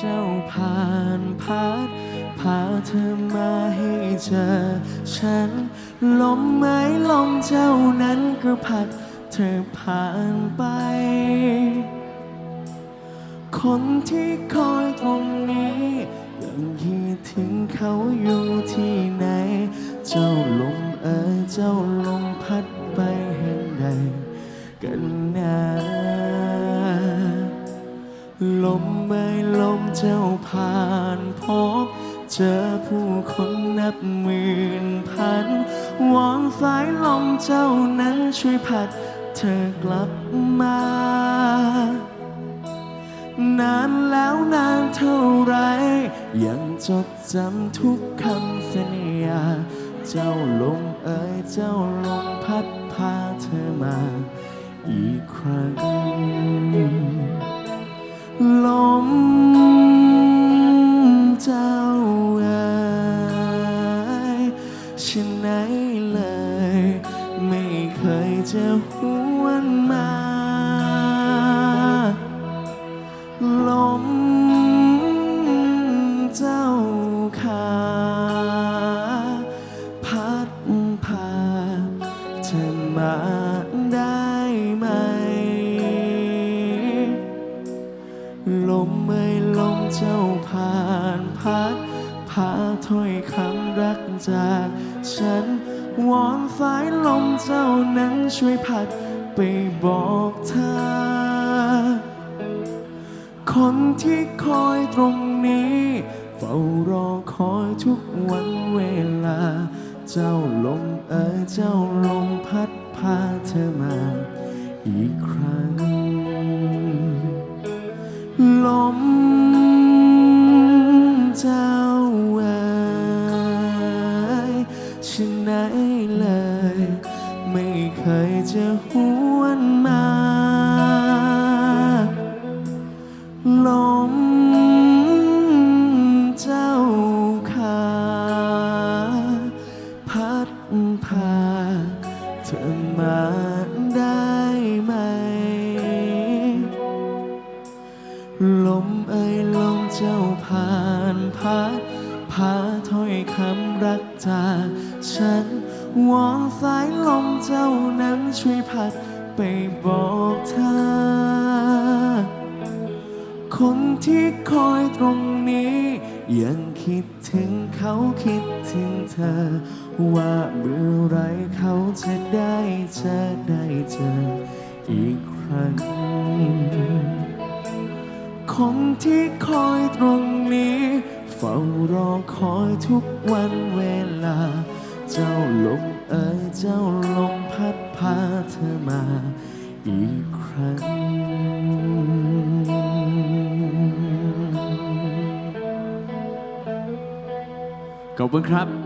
เจ้าผ่านพัดพาเธอมาให้เจอฉัน ลมไม่ลมเจ้านั้นก็พัดเธอผ่านไป คนที่คอยตรงนี้ยังคิดถึงเขาอยู่ที่ไหน เจ้าลมเอ๋ยเจ้าลมพัด ลมไม่ลมเจ้าผ่านพบ เจอผู้คนนับหมื่นพันวอนสายลมเจ้านั้นช่วยพัด เธอกลับมา นานแล้วนานเท่าไร ยังจดจำทุกคำสัญญาเจ้าลมเอ่ยเจ้าลมพัดพาเธอมา อีกครั้ง จะหวนมา ลมเจ้าขาพัดพาเธอมาได้ไหม ลมไม่ลมเจ้าผ่านพัดพาถ้อยคำรักจากฉัน วอนสายลมเจ้านั้นช่วยพัดไปบอกเธอ คนที่คอยตรงนี้เฝ้ารอคอยทุกวันเวลา เจ้าลมเอ๋เจ้าลมพัดพาเธอมาอีกครั้ง ลมเจ้ ฉันไหนเลย ไม่เคยจะหวนมา ลมเจ้าขาพัดพาเธอมาได้ไหม ลมเอ่ยลมเจ้าผ่านพัด พาถ้อยคำรักจากฉัน วอนสายลมเจ้านั้นช่วยพัดไปบอกเธอ คนที่คอยตรงนี้ ยังคิดถึงเขาคิดถึงเธอ ว่าเมื่อไรเขาจะได้เจอได้เจออีกครั้ง คนที่คอยตรง ฝ้ารอคอยทุกวันเวลา เจ้าลมเอ่ยเจ้าลมพัดพาเธอมาอีกครั้ง ขอบคุณครับ